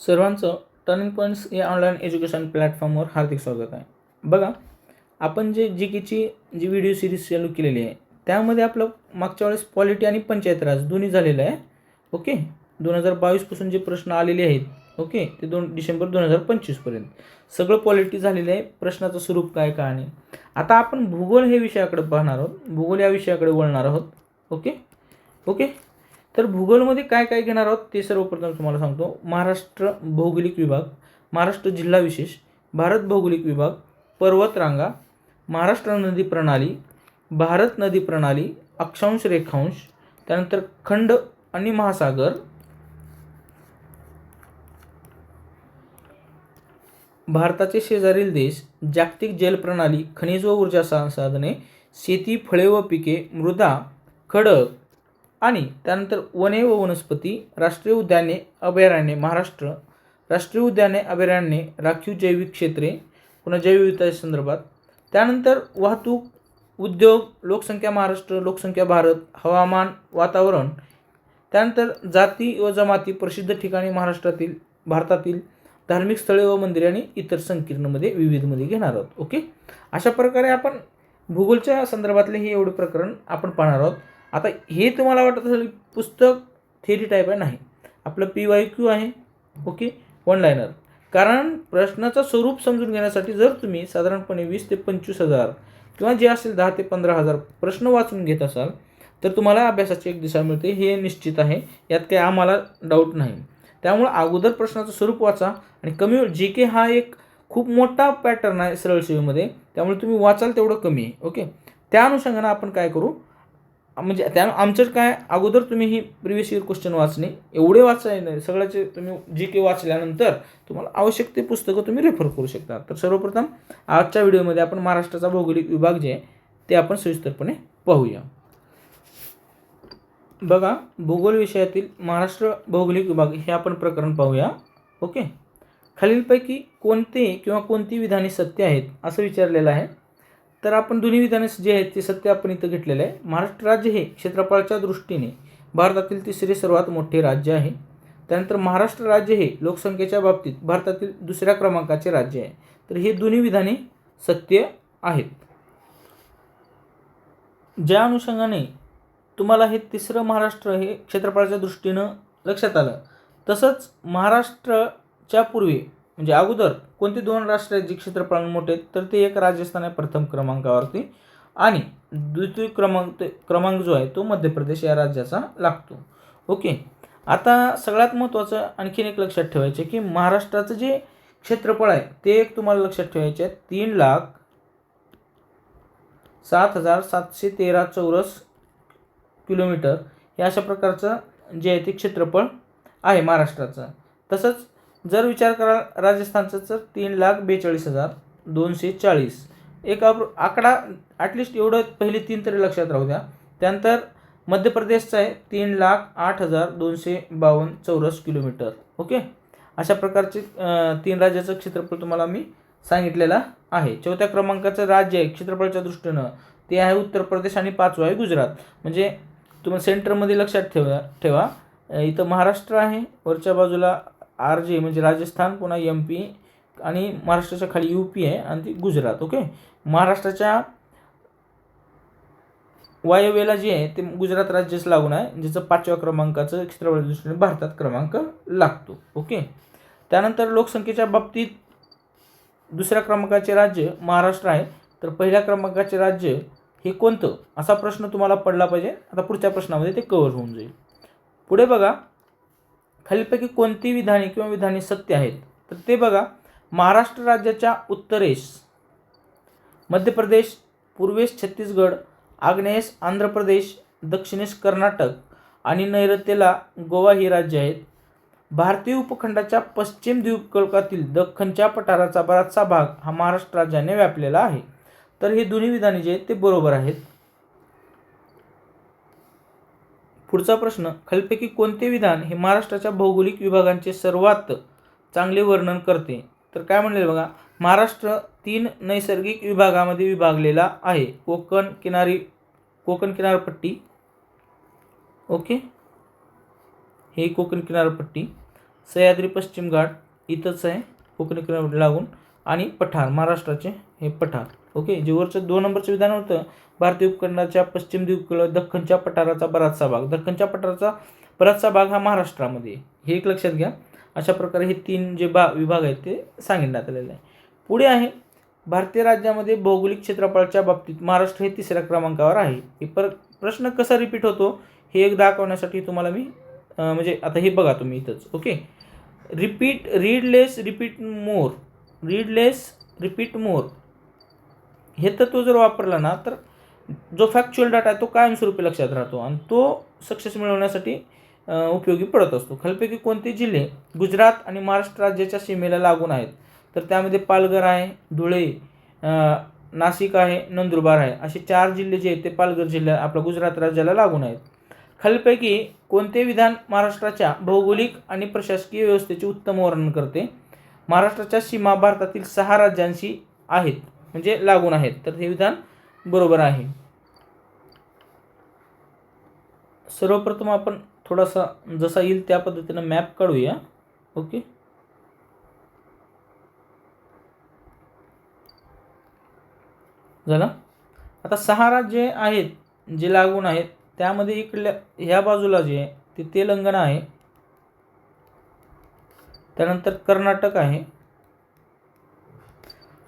सर्वांचं turning points या online education प्लॅटफॉर्मवर हार्दिक स्वागत आहे. बघा आपण जे जी केची जी व्हिडिओ सिरीज चालू केलेली आहे त्यामध्ये आपलं मागच्या वेळेस पॉलिटी आणि पंचायत राज दोन्ही झालेलं आहे. ओके? दोन हजार बावीसपासून जे प्रश्न आलेले आहेत ओके? ते दोन डिसेंबर दोन हजार पंचवीसपर्यंत सगळं पॉलिटी झालेलं आहे प्रश्नाचं स्वरूप काय काय नाही आता आपण भूगोल हे विषयाकडे पाहणार आहोत. भूगोल या विषयाकडे वळणार आहोत. ओके? ओके? तर भूगोलमध्ये काय काय घेणार आहोत ते सर्वप्रथम तुम्हाला सांगतो. महाराष्ट्र भौगोलिक विभाग महाराष्ट्र जिल्हा विशेष भारत भौगोलिक विभाग पर्वतरांगा महाराष्ट्र नदी प्रणाली भारत नदी प्रणाली अक्षांश रेखांश त्यानंतर खंड आणि महासागर भारताचे शेजारील देश जागतिक जलप्रणाली खनिज व ऊर्जा संसाधने शेती फळे व पिके मृदा खडक आणि त्यानंतर वने व वनस्पती राष्ट्रीय उद्याने अभयारण्ये महाराष्ट्र राष्ट्रीय उद्याने अभयारण्ये राखीव जैविक क्षेत्रे पुन्हा जैवविविधते संदर्भात. त्यानंतर वाहतूक उद्योग लोकसंख्या महाराष्ट्र लोकसंख्या भारत हवामान वातावरण. त्यानंतर जाती व जमाती प्रसिद्ध ठिकाणी महाराष्ट्रातील भारतातील धार्मिक स्थळे व मंदिरे आणि इतर संकीर्णमध्ये विविधमध्ये घेणार आहोत. ओके? अशा प्रकारे आपण भूगोलच्या संदर्भातले हे एवढे प्रकरण आपण पाहणार आहोत. आता हे तुम्हाला वाटत असेल पुस्तक थेरी टाईप आहे नाही. आपलं पी वाय क्यू आहे ओके वन लायनर कारण प्रश्नाचं स्वरूप समजून घेण्यासाठी जर तुम्ही साधारणपणे वीस ते पंचवीस हजार किंवा जे असेल दहा ते पंधरा हजार प्रश्न वाचून घेत असाल तर तुम्हाला अभ्यासाची एक दिशा मिळते. हे निश्चित आहे. यात काही आम्हाला डाऊट नाही. त्यामुळं अगोदर प्रश्नाचं स्वरूप वाचा आणि कमी जे के हा एक खूप मोठा पॅटर्न आहे सरळ सेवेमध्ये त्यामुळे तुम्ही वाचाल तेवढं कमी आहे ओके त्या अनुषंगानं आपण काय करू? म्हणजे त्या आमचं काय अगोदर तुम्ही ही प्रिव्हियस इयर क्वेश्चन वाचणे एवढे वाचाय नाही सगळ्याचे तुम्ही जी के वाचल्यानंतर तुम्हाला आवश्यक ते पुस्तकं तुम्ही रेफर करू शकता. तर सर्वप्रथम आजच्या व्हिडिओमध्ये आपण महाराष्ट्राचा भौगोलिक विभाग जे आहे ते आपण सविस्तरपणे पाहूया. बघा भूगोल विषयातील महाराष्ट्र भौगोलिक विभाग हे आपण प्रकरण पाहूया. ओके? खालीलपैकी कोणते किंवा कोणती विधाने सत्य आहेत असं विचारलेलं आहे. तर आपण दोन्ही विधाने जे आहेत ते सत्य आपण इथं घेतलेलं आहे. महाराष्ट्र राज्य हे क्षेत्रफळाच्या दृष्टीने भारतातील तिसरे सर्वात मोठे राज्य आहे. त्यानंतर महाराष्ट्र राज्य हे लोकसंख्येच्या बाबतीत भारतातील दुसऱ्या क्रमांकाचे राज्य आहे. तर हे दोन्ही विधाने सत्य आहेत. ज्या अनुषंगाने तुम्हाला हे तिसरं महाराष्ट्र हे क्षेत्रफळाच्या दृष्टीनं लक्षात आलं तसंच महाराष्ट्राच्या पूर्वी म्हणजे अगोदर कोणते दोन राष्ट्र आहेत जे क्षेत्रफळाने मोठे आहेत तर ते एक राजस्थान आहे प्रथम क्रमांकावरती. आणि द्वितीय क्रमांक ते क्रमांक जो आहे तो मध्य प्रदेश या राज्याचा लागतो. ओके? आता सगळ्यात महत्त्वाचं आणखीन एक लक्षात ठेवायचं की महाराष्ट्राचं जे क्षेत्रफळ आहे ते एक तुम्हाला लक्षात ठेवायचे आहे तीन लाख सात हजार सातशे तेरा चौरस किलोमीटर. हे अशा प्रकारचं जे आहे ते क्षेत्रफळ आहे महाराष्ट्राचं. तसंच जर विचार कराल राजस्थानचं तर तीन लाख बेचाळीस हजार दोनशे चाळीस. एक आकडा ॲटलिस्ट एवढं पहिले तीन तरी लक्षात राहू द्या. त्यानंतर मध्य प्रदेशचं आहे तीन लाख आठ हजार दोनशे बावन्न चौरस किलोमीटर. ओके? अशा प्रकारचे तीन राज्याचं क्षेत्रफळ तुम्हाला मी सांगितलेलं आहे. चौथ्या क्रमांकाचं राज्य आहे क्षेत्रफळाच्या दृष्टीनं. ते आहे उत्तर प्रदेश आणि पाचवं आहे गुजरात. म्हणजे तुम्हाला सेंटरमध्ये लक्षात ठेवा ठेवा. इथं महाराष्ट्र आहे वरच्या बाजूला आर जे म्हणजे राजस्थान पुन्हा एम पी आणि महाराष्ट्राच्या खाली यू पी आहे आणि ती गुजरात ओके महाराष्ट्राच्या वायव्येला जे आहे ते गुजरात राज्यच लागून आहे ज्याचं पाचव्या क्रमांकाचं क्षेत्रफळ दृष्टीने भारतात क्रमांक लागतो ओके त्यानंतर लोकसंख्येच्या बाबतीत दुसऱ्या क्रमांकाचे राज्य महाराष्ट्र आहे. तर पहिल्या क्रमांकाचे राज्य हे कोणतं? असा प्रश्न तुम्हाला पडला पाहिजे. आता पुढच्या प्रश्नामध्ये ते कवर होऊन जाईल. पुढे बघा. खालीलपैकी कोणती विधाने किंवा विधाने सत्य आहेत. तर ते बघा महाराष्ट्र राज्याच्या उत्तरेस मध्य प्रदेश पूर्वेस छत्तीसगड आग्नेयेस आंध्र प्रदेश दक्षिणेस कर्नाटक आणि नैऋत्येला गोवा ही राज्य आहेत. भारतीय उपखंडाच्या पश्चिम द्वीपकल्पातील दख्खनच्या पठाराचा बराचसा भाग हा महाराष्ट्र राज्याने व्यापलेला आहे. तर हे दोन्ही विधाने जे आहेत ते बरोबर आहेत. पुढचा प्रश्न खालपैकी कोणते विधान हे महाराष्ट्राच्या भौगोलिक विभागांचे सर्वात चांगले वर्णन करते? तर काय म्हणले बघा महाराष्ट्र तीन नैसर्गिक विभागामध्ये विभागलेला आहे. कोकण किनारी कोकण किनारपट्टी. ओके? हे कोकण किनारपट्टी. सह्याद्री पश्चिम घाट इथंच आहे. कोकण किनारपट्टी लागून. आणि पठार महाराष्ट्राचे हे पठार. ओके जेवरचं दोन नंबरचं विधान होतं भारतीय उपखंडाच्या पश्चिम दिवकळ दख्खनच्या पठाराचा बराचसा भाग. दख्खनच्या पठाराचा बराचसा भाग हा महाराष्ट्रामध्ये हे एक लक्षात घ्या. अशा प्रकारे हे तीन जे बा विभाग आहेत ते सांगितण्यात आलेले आहे. पुढे आहे भारतीय राज्यामध्ये भौगोलिक क्षेत्रफळाच्या बाबतीत महाराष्ट्र हे तिसऱ्या क्रमांकावर आहे. हे पर प्रश्न कसा रिपीट होतो हे एक दाखवण्यासाठी तुम्हाला मी म्हणजे आता हे बघा तुम्ही इथंच okay? Repeat read less repeat more read less repeat more हे तत्व जर वापरलं ना तर जो फॅक्च्युअल डाटा आहे तो कायमस्वरूपी लक्षात राहतो आणि तो सक्सेस मिळवण्यासाठी उपयोगी पडत असतो. खालपैकी कोणते जिल्हे गुजरात आणि महाराष्ट्र राज्याच्या सीमेला लागून आहेत? तर त्यामध्ये पालघर आहे धुळे नाशिक आहे नंदुरबार आहे. असे चार जिल्हे जे आहेत ते पालघर जिल्ह्या आपल्या गुजरात राज्याला लागून आहेत. खालपैकी कोणते विधान महाराष्ट्राच्या भौगोलिक आणि प्रशासकीय व्यवस्थेचे उत्तम वर्णन करते? महाराष्ट्राच्या सीमा भारतातील सहा राज्यांशी आहेत. म्हणजे लागून आहेत. तर हे विधान बरोबर आहे. सर्वप्रथम आपण थोडासा जसा येईल त्या पद्धतीनं मॅप काढूया. ओके? झालं? आता सहा राज्य आहेत जे लागून आहेत त्यामध्ये इकडल्या ह्या बाजूला जे आहे ते तेलंगणा आहे. त्यानंतर कर्नाटक आहे.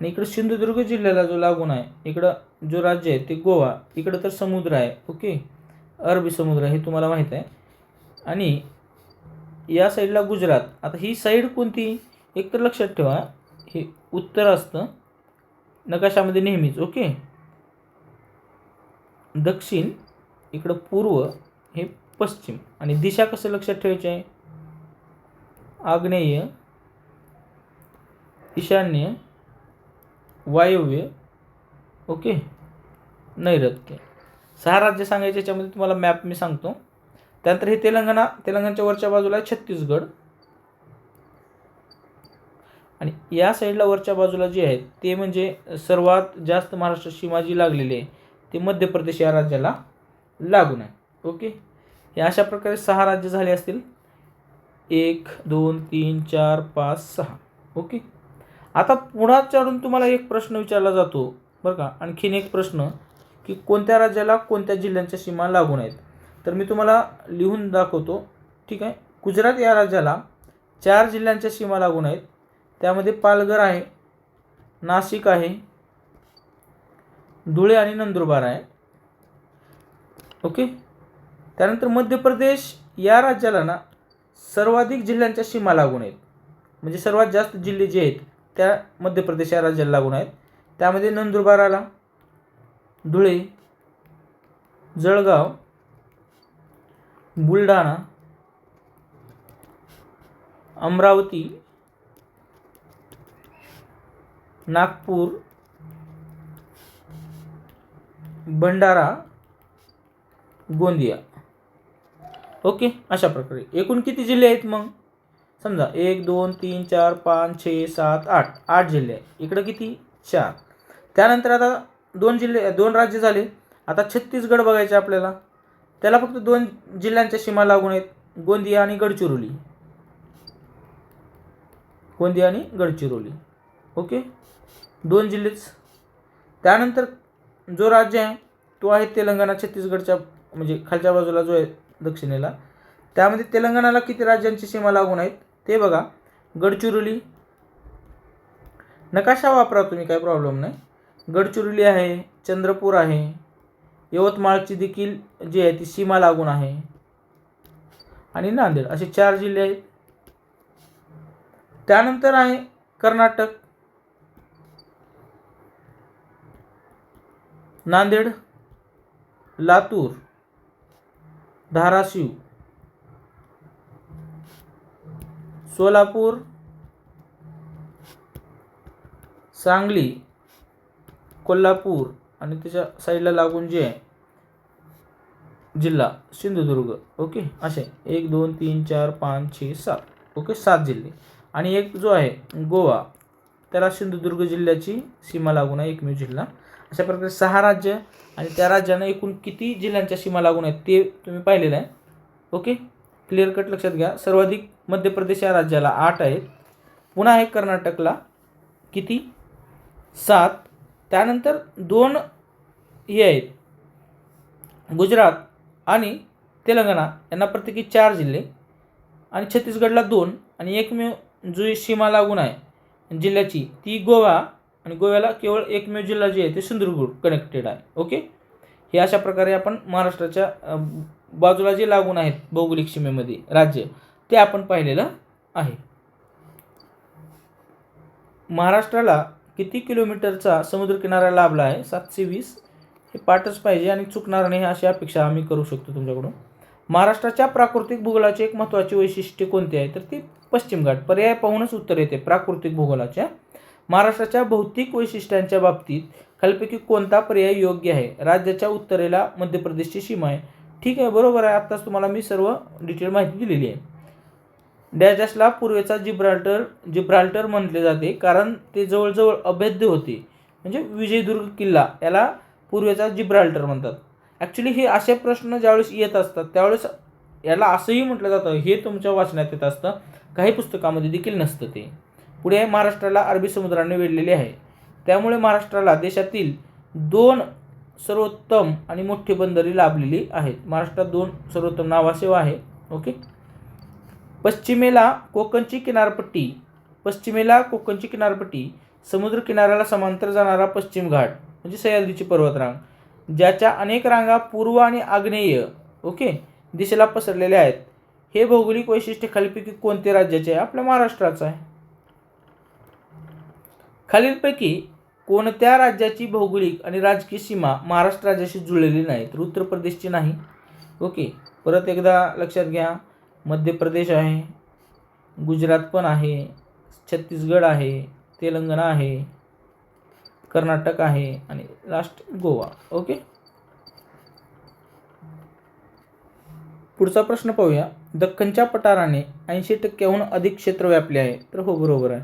आणि इकडं सिंधुदुर्ग जिल्ह्याला जो लागून आहे इकडं जो राज्य आहे ते गोवा इकडं तर समुद्र आहे ओके? अरबी समुद्र हे तुम्हाला माहीत आहे. आणि या साईडला गुजरात. आता ही साईड कोणती? एक तर लक्षात ठेवा हे उत्तर असतं नकाशामध्ये नेहमीच ओके? दक्षिण इकडं पूर्व हे पश्चिम. आणि दिशा कसं लक्षात ठेवायची आहे? आग्नेय ईशान्य वायव्य ओके? नैऋत्य सहा राज्य सांगायचे याच्यामध्ये तुम्हाला मॅप मी सांगतो. त्यानंतर हे तेलंगणा तेलंगणाच्या वरच्या बाजूला आहे छत्तीसगड. आणि या साईडला वरच्या बाजूला जे आहे ते म्हणजे सर्वात जास्त महाराष्ट्र सीमा जी लागलेली आहे ते मध्य प्रदेश या राज्याला लागून आहे ओके? हे अशा प्रकारे सहा राज्य झाले असतील. एक दोन तीन चार पाच सहा ओके? आता पुन्हा चढून तुम्हाला एक प्रश्न विचारला जातो बरं का? आणखीन एक प्रश्न की कोणत्या राज्याला कोणत्या जिल्ह्यांच्या सीमा लागून आहेत? तर मी तुम्हाला लिहून दाखवतो ठीक आहे? गुजरात या राज्याला चार जिल्ह्यांच्या सीमा लागून आहेत. त्यामध्ये पालघर आहे नाशिक आहे धुळे आणि नंदुरबार आहे. ओके? त्यानंतर मध्य प्रदेश या राज्याला ना सर्वाधिक जिल्ह्यांच्या सीमा लागून आहेत. म्हणजे सर्वात जास्त जिल्हे जे आहेत त्या मध्य प्रदेश या राज्याला लागून आहेत. त्यामध्ये नंदुरबार आला. धुळे जळगाव बुलढाणा अमरावती नागपूर भंडारा गोंदिया. ओके अशा प्रकारे. एकूण किती जिल्हे आहेत मग? समजा एक दोन तीन चार पाच छे सात आठ आठ जिल्हे. आहे इकडं किती? चार. त्यानंतर आता दोन जिल्हे दोन राज्य झाले. आता छत्तीसगड बघायचे आपल्याला. त्याला फक्त दोन जिल्ह्यांच्या सीमा लागून आहेत गोंदिया आणि गडचिरोली. गोंदिया आणि गडचिरोली. ओके? दोन जिल्हेच. त्यानंतर जो राज्य आहे तो आहे तेलंगणा छत्तीसगडच्या म्हणजे खालच्या बाजूला जो आहे दक्षिणेला. त्यामध्ये तेलंगणाला किती राज्यांची सीमा लागून आहेत ते बघा गडचिरोली. नकाशा वापरा तुम्ही काय प्रॉब्लेम नाही. गडचिरोली आहे चंद्रपूर आहे. यवतमाळची देखील जी आहे ती सीमा लागून आहे. आणि नांदेड असे चार जिल्हे आहेत. त्यानंतर आहे कर्नाटक. नांदेड लातूर धाराशिव. सोलापूर सांगली कोल्हापूर आणि त्याच्या साईडला लागून जे आहे जिल्हा सिंधुदुर्ग. ओके? असे. एक दोन तीन चार पाच छे सात. ओके? सात जिल्हे. आणि एक जो आहे गोवा. त्याला सिंधुदुर्ग जिल्ह्याची सीमा लागून आहे एकमेव जिल्हा. अशा प्रकारे सहा राज्य आणि त्या राज्यांना एकूण किती जिल्ह्यांच्या सीमा लागून आहेत ते तुम्ही पाहिलेलं आहे. ओके? क्लिअर कट लक्षात घ्या. सर्वाधिक मध्य प्रदेश या राज्याला आठ आहेत पुन्हा आहे कर्नाटकला किती? सात. त्यानंतर दोन हे आहेत. गुजरात आणि तेलंगणा यांना प्रत्येकी चार जिल्हे. आणि छत्तीसगडला दोन आणि एकमेव जो सीमा लागून आहे जिल्ह्याची ती गोवा. आणि गोव्याला केवळ एकमेव जिल्हा जे आहे ते सिंधुदुर्ग कनेक्टेड आहे. ओके? हे अशा प्रकारे आपण महाराष्ट्राच्या बाजूला जे लागून आहेत भौगोलिक सीमेमध्ये राज्य ते आपण पाहिलेलं आहे. महाराष्ट्राला किती किलोमीटरचा समुद्रकिनारा लाभला आहे? सातशे वीस. हे पाठच पाहिजे आणि चुकणार नाही अशी अपेक्षा आम्ही करू शकतो तुमच्याकडून. महाराष्ट्राच्या प्राकृतिक भूगोलाचे एक महत्त्वाचे वैशिष्ट्य कोणते आहे? तर ते पश्चिम घाट. पर्याय पाहूनच उत्तर येते. प्राकृतिक भूगोलाच्या. महाराष्ट्राच्या भौतिक वैशिष्ट्यांच्या बाबतीत खालपैकी कोणता पर्याय योग्य आहे? राज्याच्या उत्तरेला मध्य प्रदेशची सीमा आहे. ठीक आहे बरोबर आहे. आत्ताच तुम्हाला मी सर्व डिटेल माहिती दिलेली आहे. डॅश डॅशला पूर्वेचा जिब्राल्टर जिब्राल्टर म्हटले जाते कारण ते जवळजवळ अभेद्य होते. म्हणजे विजयदुर्ग किल्ला याला पूर्वेचा जिब्राल्टर म्हणतात. ॲक्च्युली हे असे प्रश्न ज्यावेळेस येत असतात त्यावेळेस याला असंही म्हटलं जातं हे तुमच्या वाचण्यात येत असतं. काही पुस्तकामध्ये देखील नसतं ते. पुढे महाराष्ट्राला अरबी समुद्राने वेढलेले आहे. त्यामुळे महाराष्ट्राला देशातील दोन सर्वोत्तम आणि मोठी बंदरी लाभलेली आहेत. महाराष्ट्रात दोन सर्वोत्तम नावासेवा आहे. ओके? पश्चिमेला कोकणची किनारपट्टी पश्चिमेला कोकणची किनारपट्टी समुद्र किनाऱ्याला समांतर जाणारा पश्चिम घाट म्हणजे सह्याद्रीची पर्वतरांग ज्याच्या अनेक रांगा पूर्व आणि आग्नेय ओके दिशेला पसरलेल्या आहेत. हे भौगोलिक वैशिष्ट्य खालीलपैकी कोणते राज्याचे आहे? आपल्या महाराष्ट्राचं आहे. खालीलपैकी कोणत्या राज्याची भौगोलिक आणि राजकीय सीमा महाराष्ट्र राज्याशी जुळलेली नाही तर उत्तर प्रदेशची नाही. ओके परत एकदा लक्षात घ्या. मध्य प्रदेश आहे गुजरात पण आहे छत्तीसगड आहे तेलंगणा आहे कर्नाटक आहे आणि लास्ट गोवा ओके पुढचा प्रश्न पाहूया. दख्खनच्या पठाराने ऐंशी टक्क्याहून अधिक क्षेत्र व्यापले आहे. तर हो बरोबर आहे.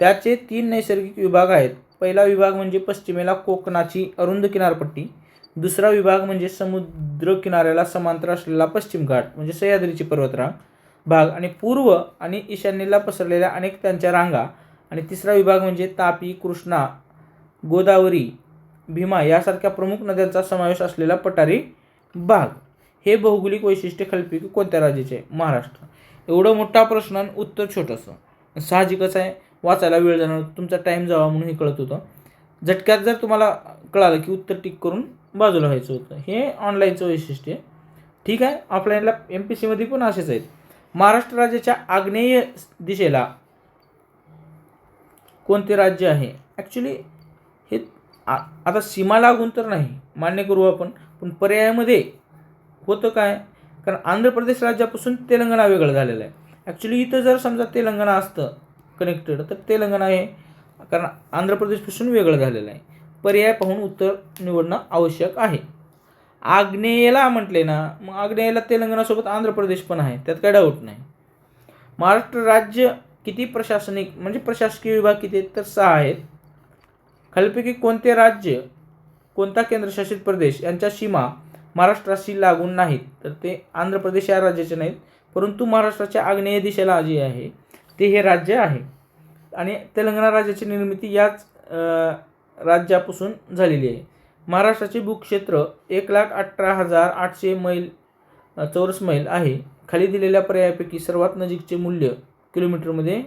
त्याचे तीन नैसर्गिक विभाग आहेत. पहिला विभाग म्हणजे पश्चिमेला कोकणाची अरुंद किनारपट्टी दुसरा विभाग म्हणजे समुद्र किनाऱ्याला समांतर असलेला पश्चिम घाट म्हणजे सह्याद्रीची पर्वतरांग भाग आणि पूर्व आणि ईशान्येला पसरलेल्या अनेक त्यांच्या रांगा. आणि तिसरा विभाग म्हणजे तापी कृष्णा गोदावरी भीमा यासारख्या प्रमुख नद्यांचा समावेश असलेला पठारी भाग. हे भौगोलिक वैशिष्ट्य खालीलपैकी कोणत्या राज्याचे? आहे महाराष्ट्र. एवढं मोठा प्रश्न आणि उत्तर छोटंसं. साहजिकच आहे. वाचायला वेळ जाणार तुमचा टाईम जावा म्हणून हे कळत होतं. झटक्यात जर तुम्हाला कळालं की उत्तर टिक करून बाजूला व्हायचं होतं. हे ऑनलाईनचं वैशिष्ट्य आहे. ठीक आहे? ऑफलाईनला एम पी सीमध्ये पण असेच आहेत. महाराष्ट्र राज्याच्या आग्नेय दिशेला कोणते राज्य आहे? ॲक्च्युली हे आ आता सीमा लागून तर नाही मान्य करू आपण पण पर्यायामध्ये होतं काय? कारण आंध्र प्रदेश राज्यापासून तेलंगणा वेगळं झालेलं आहे. ॲक्च्युली इथं जर समजा तेलंगणा असतं कनेक्टेड तर तेलंगणा हे कारण आंध्र प्रदेशपासून वेगळं झालेलं आहे. पर्याय पाहून उत्तर निवडणं आवश्यक आहे. आग्नेयला म्हटले ना मग आग्नेयला तेलंगणासोबत आंध्र प्रदेश पण आहे त्यात काय डाऊट नाही. महाराष्ट्र राज्य किती प्रशासनिक म्हणजे प्रशासकीय विभाग किती आहेत? तर सहा आहेत. खालपैकी कोणते राज्य कोणता केंद्रशासित प्रदेश यांच्या सीमा महाराष्ट्राशी लागून नाहीत? तर ते आंध्र प्रदेश या राज्याचे नाहीत परंतु महाराष्ट्राच्या आग्नेय दिशेला जे आहे ते हे राज्य आहे. आणि तेलंगणा राज्याची निर्मिती याच राज्यापासून झालेली आहे. महाराष्ट्राचे भूक्षेत्र एक लाख अठरा हजार आठशे मैल चौरस मैल आहे. खाली दिलेल्या पर्यायापैकी सर्वात नजीकचे मूल्य किलोमीटरमध्ये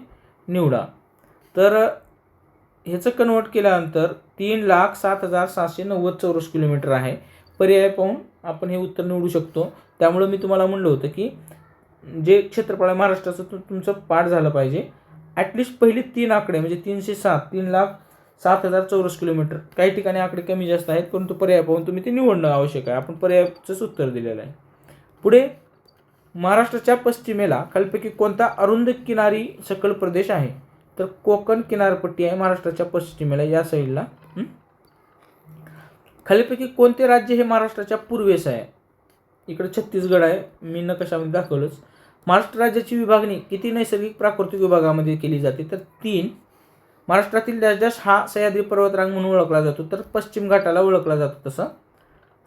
निवडा. तर ह्याचं कन्वर्ट केल्यानंतर तीन लाख सात हजार सातशे नव्वद चौरस किलोमीटर आहे. पर्याय पाहून आपण हे उत्तर निवडू शकतो. त्यामुळं मी तुम्हाला म्हणलं होतं की जे क्षेत्रफळ आहे महाराष्ट्राचं तुमचं पाठ झालं पाहिजे. ॲटलिस्ट पहिली तीन आकडे म्हणजे तीनशे सात तीन लाख सात हजार चौरस किलोमीटर. काही ठिकाणी आकडे कमी जास्त आहेत परंतु पर्याय पाहून तुम्ही ते निवडणं आवश्यक आहे. आपण पर्यायचंच उत्तर दिलेलं आहे. पुढे महाराष्ट्राच्या पश्चिमेला खालपैकी कोणता अरुंद किनारी सकल प्रदेश आहे? तर कोकण किनारपट्टी आहे महाराष्ट्राच्या पश्चिमेला या साईडला. खालीपैकी कोणते राज्य हे महाराष्ट्राच्या पूर्वेस आहे? इकडे छत्तीसगड आहे. मी नकाशामध्ये दाखवलंच. महाराष्ट्र राज्याची विभागणी किती नैसर्गिक प्राकृतिक विभागामध्ये केली जाते? तर तीन महाराष्ट्रातील डॅश डॅश हा सह्याद्री पर्वतरांग म्हणून ओळखला जातो. तर पश्चिम घाटाला ओळखला जातो तसं.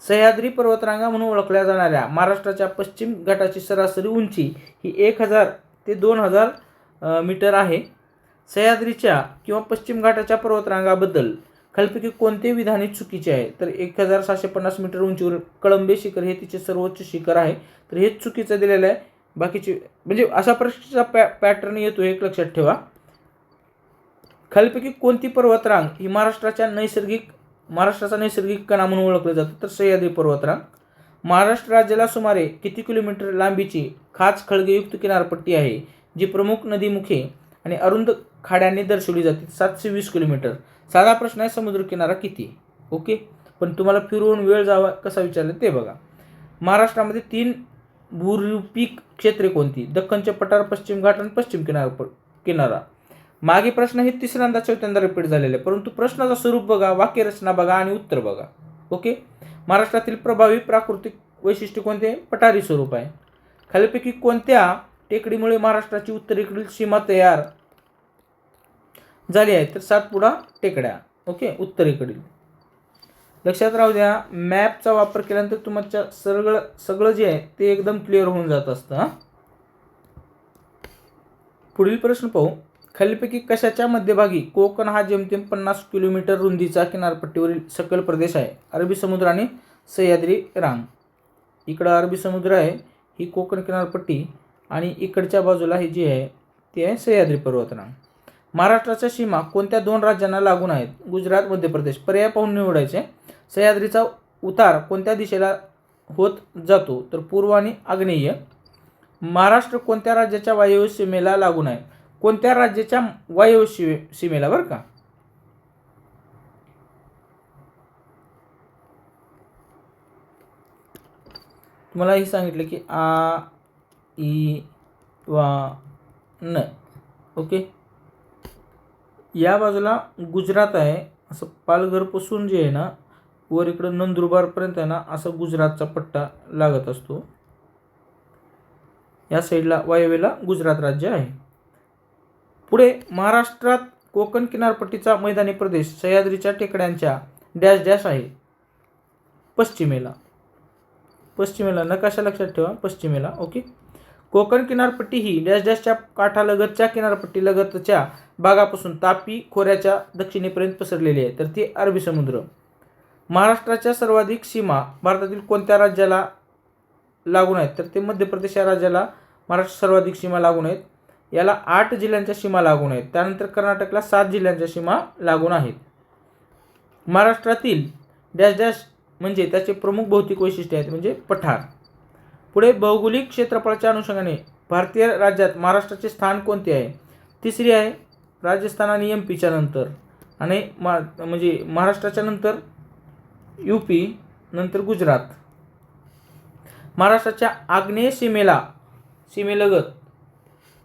सह्याद्री पर्वतरांगा म्हणून ओळखल्या जाणाऱ्या महाराष्ट्राच्या पश्चिम घाटाची सरासरी उंची ही एक हजार ते दोन हजार मीटर आहे. सह्याद्रीच्या किंवा पश्चिम घाटाच्या पर्वतरांगाबद्दल खालपैकी कोणते विधाने चुकीचे आहे? तर एक हजार सहाशे पन्नास मीटर उंचीवर कळंबे शिखर हे तिचे सर्वोच्च शिखर आहे. तर हेच चुकीचं दिलेलं आहे. बाकीचे म्हणजे अशा प्रकारचा पॅ पॅटर्न येतो हे एक लक्षात ठेवा. खालीपैकी कोणती पर्वतरांग ही महाराष्ट्राच्या नैसर्गिक महाराष्ट्राचा नैसर्गिक कणा म्हणून ओळखलं जातं? तर सह्याद्री पर्वतरांग. महाराष्ट्र राज्याला सुमारे किती किलोमीटर लांबीची खाच खळगेयुक्त किनारपट्टी आहे जी प्रमुख नदीमुखे आणि अरुंद खाड्यांनी दर्शवली जाते? सातशे वीस किलोमीटर. साधा प्रश्न आहे समुद्रकिनारा किती? ओके? पण तुम्हाला फिरवून वेळ जावा कसा विचारलं ते बघा. महाराष्ट्रामध्ये तीन भूरूपिक क्षेत्रे कोणती? दख्खनचे पठार पश्चिम घाट आणि पश्चिम किनार किनारा. मागे प्रश्न हे तिसऱ्यांदा चौथ्यांदा रिपीट झालेले. आहे परंतु प्रश्नाचं स्वरूप बघा वाक्यरचना बघा आणि उत्तर बघा. ओके? महाराष्ट्रातील प्रभावी प्राकृतिक वैशिष्ट्य कोणते? पठारी स्वरूप आहे. खालीपैकी कोणत्या टेकडीमुळे महाराष्ट्राची उत्तरेकडील सीमा तयार झाली आहे? तर सातपुडा टेकड्या. ओके? उत्तरेकडील. लक्षात राहू द्या मॅपचा वापर केल्यानंतर तुमच्या सगळं सगळं जे आहे ते एकदम क्लिअर होऊन जात असतं पुढील प्रश्न पाहू. खालीपैकी कशाच्या मध्यभागी कोकण हा जेमतेम पन्नास किलोमीटर रुंदीचा किनारपट्टीवरील सकल प्रदेश आहे? अरबी समुद्र आणि सह्याद्री रांग. इकडं अरबी समुद्र आहे ही कोकण किनारपट्टी आणि इकडच्या बाजूला ही जी आहे ती आहे सह्याद्री पर्वतरांग. महाराष्ट्राच्या सीमा कोणत्या दोन राज्यांना लागून आहेत? गुजरात मध्य प्रदेश. पर्याय पाहून निवडायचे. सह्याद्रीचा उतार कोणत्या दिशेला होत जातो? तर पूर्व आणि आग्नेय. महाराष्ट्र कोणत्या राज्याच्या वायव्य सीमेला लागून आहे? कोणत्या राज्याच्या वायव्य सीमे सीमेला बरं का? तुम्हाला हे सांगितलं की आ ई वा न. ओके? या बाजूला गुजरात आहे. असं पालघरपासून जे आहे ना वर इकडं नंदुरबारपर्यंत आहे ना असं गुजरातचा पट्टा लागत असतो. या साईडला वायव्येला गुजरात राज्य आहे. पुढे महाराष्ट्रात कोकण किनारपट्टीचा मैदानी प्रदेश सह्याद्रीच्या टेकड्यांच्या डॅश डॅश आहे. पश्चिमेला. पश्चिमेला. नकाशा लक्षात ठेवा. पश्चिमेला. ओके. कोकण किनारपट्टी ही डॅश डॅशच्या काठालगतच्या किनारपट्टीलगतच्या भागापासून तापी खोऱ्याच्या दक्षिणेपर्यंत पसरलेली आहे. तर ती अरबी समुद्र. महाराष्ट्राच्या सर्वाधिक सीमा भारतातील कोणत्या राज्याला लागून आहेत? तर ते मध्य प्रदेश या राज्याला महाराष्ट्र सर्वाधिक सीमा लागून आहेत. याला आठ जिल्ह्यांच्या सीमा लागून आहेत. त्यानंतर कर्नाटकला सात जिल्ह्यांच्या सीमा लागून आहेत. महाराष्ट्रातील डॅश डॅश म्हणजे त्याचे प्रमुख भौतिक वैशिष्ट्य आहेत म्हणजे पठार. पुढे भौगोलिक क्षेत्रफळाच्या अनुषंगाने भारतीय राज्यात महाराष्ट्राचे स्थान कोणते आहे? तिसरी आहे राजस्थान आणि एम पीच्या नंतर. आणि मा म्हणजे महाराष्ट्राच्या नंतर यू पी नंतर गुजरात. महाराष्ट्राच्या आग्नेय सीमेला सीमेलगत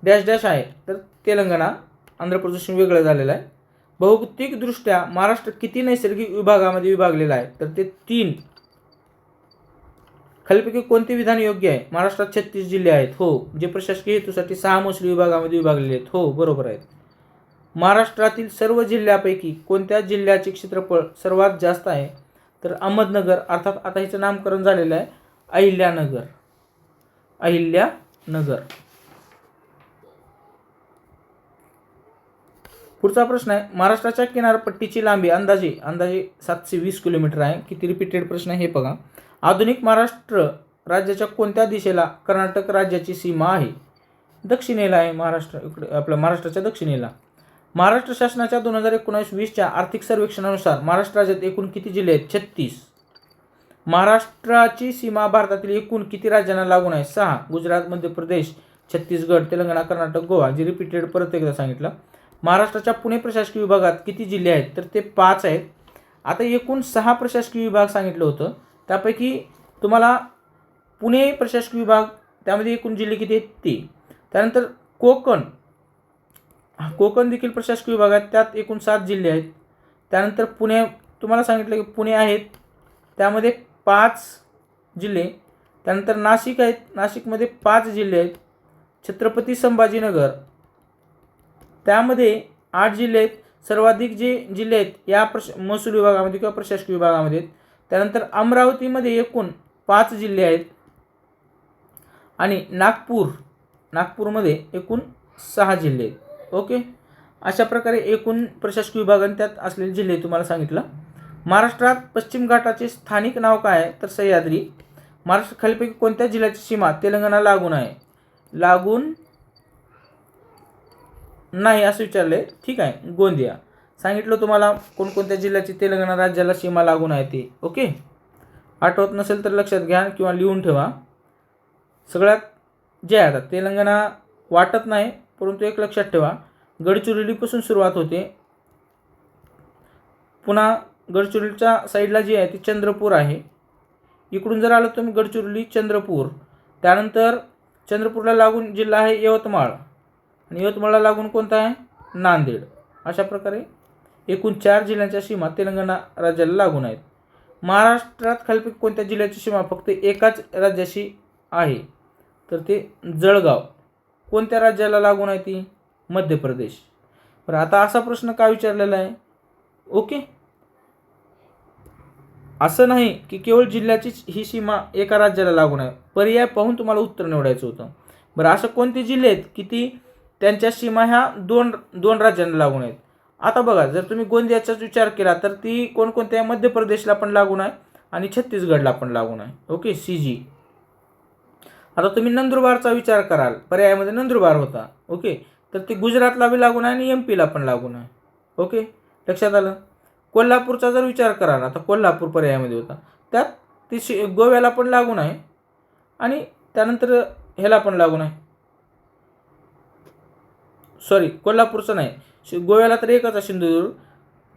डॅश डॅश आहे. तर तेलंगणा आंध्र प्रदेश वेगळं झालेलं आहे. भौतिकदृष्ट्या महाराष्ट्र किती नैसर्गिक विभागामध्ये विभागलेला आहे? तर ते तीन. खालीपैकी कोणते विधान योग्य आहे? महाराष्ट्रात छत्तीस जिल्हे आहेत. हो. जे प्रशासकीय हेतूसाठी सहा महसुली विभागामध्ये विभागलेले आहेत. हो बरोबर आहेत महाराष्ट्रातील सर्व जिल्ह्यापैकी कोणत्या जिल्ह्याचे क्षेत्रफळ सर्वात जास्त आहे? तर अहमदनगर अर्थात आता हिचं नामकरण झालेलं आहे अहिल्यानगर. अहिल्यानगर. पुढचा प्रश्न आहे महाराष्ट्राच्या किनारपट्टीची लांबी अंदाजे अंदाजे सातशे वीस किलोमीटर आहे. किती रिपीटेड प्रश्न आहे हे बघा. आधुनिक महाराष्ट्र राज्याच्या कोणत्या दिशेला कर्नाटक राज्याची सीमा आहे? दक्षिणेला आहे महाराष्ट्र इकडे आपल्या महाराष्ट्राच्या दक्षिणेला. महाराष्ट्र शासनाच्या दोन हजार एकोणावीस वीसच्या आर्थिक सर्वेक्षणानुसार महाराष्ट्र राज्यात एकूण किती जिल्हे आहेत? छत्तीस. महाराष्ट्राची सीमा भारतातील एकूण किती राज्यांना लागून आहे? सहा. गुजरात मध्य प्रदेश छत्तीसगड तेलंगणा कर्नाटक गोवा. जे रिपीटेड परत एकदा सांगितलं. महाराष्ट्राच्या पुणे प्रशासकीय विभागात किती जिल्हे आहेत? तर ते पाच आहेत. आता एकूण सहा प्रशासकीय विभाग सांगितलं होतं. त्यापैकी तुम्हाला पुणे प्रशासकीय विभाग त्यामध्ये एकूण जिल्हे किती आहेत? ते त्यानंतर कोकण. कोकण देखील प्रशासकीय विभाग आहेत. त्यात एकूण सात जिल्हे आहेत. त्यानंतर पुणे तुम्हाला सांगितलं की पुणे आहेत. त्यामध्ये पाच जिल्हे. त्यानंतर नाशिक आहेत. नाशिकमध्ये पाच जिल्हे आहेत. छत्रपती संभाजीनगर त्यामध्ये आठ जिल्हे आहेत. सर्वाधिक जे जिल्हे आहेत या प्रश महसूल विभागामध्ये किंवा प्रशासकीय विभागामध्ये आहेत. त्यानंतर अमरावतीमध्ये एकूण पाच जिल्हे आहेत. आणि नागपूर नागपूरमध्ये एकूण सहा जिल्हे आहेत. ओके? अशा प्रकारे एकूण प्रशासकीय विभागाने त्यात असलेले जिल्हे तुम्हाला सांगितलं. महाराष्ट्रात पश्चिम घाटाचे स्थानिक नाव काय आहे? तर सह्याद्री. महाराष्ट्र खालीपैकी कोणत्या जिल्ह्याची सीमा तेलंगणा लागून आहे? लागून नाही असं विचारलं. आहे ठीक आहे गोंदिया. सांगितलं तुम्हाला कोणकोणत्या जिल्ह्याची तेलंगणा राज्याला सीमा लागून आहे ती. ओके? आठवत नसेल तर लक्षात घ्या किंवा लिहून ठेवा. सगळ्यात जे आहे आता तेलंगणा वाटत नाही परंतु एक लक्षात ठेवा. गडचिरोलीपासून सुरुवात होते. पुन्हा गडचिरोलीच्या साईडला जी आहे ती चंद्रपूर आहे. इकडून जर आलं तुम्ही गडचिरोली चंद्रपूर. त्यानंतर चंद्रपूरला लागून जिल्हा आहे यवतमाळ. आणि यवतमाळला लागून कोणता आहे? नांदेड. अशा प्रकारे एकूण चार जिल्ह्यांच्या सीमा तेलंगणा राज्याला लागून आहेत. महाराष्ट्रात खालीपैकी कोणत्या जिल्ह्याची सीमा फक्त एकाच राज्याशी आहे? तर ते जळगाव. कोणत्या राज्याला लागून आहे ती? मध्य प्रदेश. बरं आता असा प्रश्न का विचारलेला आहे? ओके. असं नाही की केवळ जिल्ह्याचीच ही सीमा एका राज्याला लागून आहे. पर्याय पाहून तुम्हाला उत्तर निवडायचं होतं. बरं असं कोणते जिल्हे आहेत की ती त्यांच्या सीमा ह्या दोन दोन राज्यांना लागून आहेत. आता बघा जर तुम्ही गोंदियाचाच विचार केला तर ती कोणकोणत्या मध्य प्रदेशला पण लागून आहे आणि छत्तीसगडला पण लागून आहे. ओके? सी जी आता तुम्ही नंदुरबारचा विचार कराल. पर्यायामध्ये नंदुरबार होता. ओके? तर ती गुजरातला बी लागून आहे आणि एम पीला पण लागून आहे. ओके? लक्षात आलं? कोल्हापूरचा जर विचार कराल आता कोल्हापूर पर्यायामध्ये होता. त्यात ती गोव्याला पण लागून आहे आणि त्यानंतर ह्याला पण लागून आहे. सॉरी कोल्हापूरचं नाही. शि गोव्याला तर एकच आहे सिंधुदुर्ग.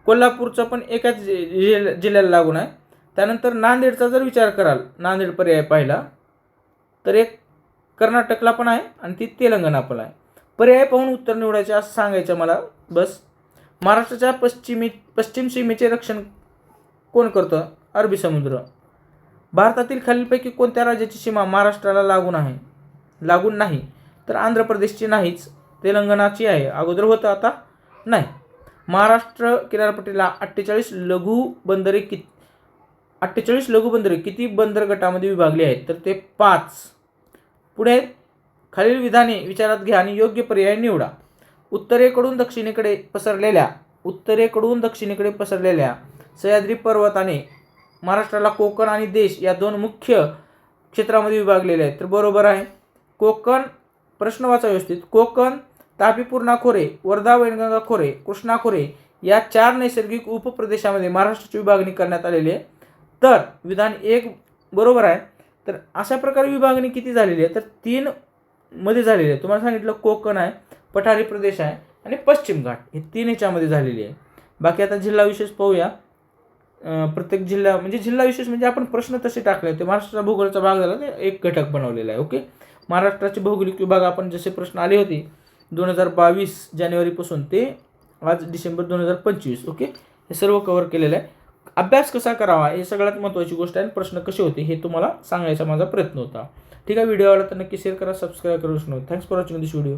कोल्हापूरचं पण एकाच जि- जिल्ह्याला लागून आहे. त्यानंतर नांदेडचा जर विचार कराल नांदेड पर्याय पाहिला तर एक कर्नाटकला पण आहे आणि ती तेलंगणा पण आहे. पर्याय पाहून उत्तर निवडायचे असं सांगायचं मला बस. महाराष्ट्राच्या पश्चिमी पश्चिम सीमेचे रक्षण कोण करतं? अरबी समुद्र. भारतातील खालीलपैकी कोणत्या राज्याची सीमा महाराष्ट्राला लागून आहे? लागून नाही. तर आंध्र प्रदेशची नाहीच. तेलंगणाची आहे. अगोदर होतं आता नाही. महाराष्ट्र किनारपट्टीला अठ्ठेचाळीस लघु बंदरे कि अठ्ठेचाळीस लघु बंदरे किती बंदर गटामध्ये विभागली आहेत? तर ते पाच. पुढे खालील विधाने विचारात घ्या आणि योग्य पर्याय निवडा. उत्तरेकडून दक्षिणेकडे पसरलेल्या उत्तरेकडून दक्षिणेकडे पसरलेल्या सह्याद्री पर्वताने महाराष्ट्राला कोकण आणि देश या दोन मुख्य क्षेत्रामध्ये विभागलेले आहेत. तर बरोबर आहे. कोकण प्रश्न वाचा व्यवस्थित. कोकण तापी पूर्णा खोरे वर्धा वैनगंगा खोरे कृष्णा खोरे या चार नैसर्गिक उपप्रदेशामध्ये महाराष्ट्राची विभागणी करण्यात आलेली आहे. तर विधान एक बरोबर आहे. तर अशा प्रकारे विभागणी किती झालेली आहे? तर तीन मध्ये झालेली आहे. तुम्हाला सांगितलं कोकण आहे पठारी प्रदेश आहे आणि पश्चिम घाट. हे तीन ह्याच्यामध्ये झालेली आहे. बाकी आता जिल्हा विशेष पाहूया. प्रत्येक जिल्हा म्हणजे जिल्हा विशेष म्हणजे आपण प्रश्न तसे टाकले होते. महाराष्ट्राचा भूगोलचा भाग झाला ते एक घटक बनवलेला आहे. ओके? महाराष्ट्राचे भौगोलिक विभाग आपण जसे प्रश्न आले होते दोन हजार बावीस जानेवारीपासून ते आज डिसेंबर दोन हजार पंचवीस ओके? हे सर्व कव्हर केलेलं आहे. अभ्यास कसा करावा? हे सगळ्यात महत्त्वाची गोष्ट आहे आणि प्रश्न कसे होते हे तुम्हाला सांगायचा माझा प्रयत्न होता. ठीक आहे व्हिडिओ आवडला तर नक्की शेअर करा सबस्क्राईब करू शकतो thanks for watching this video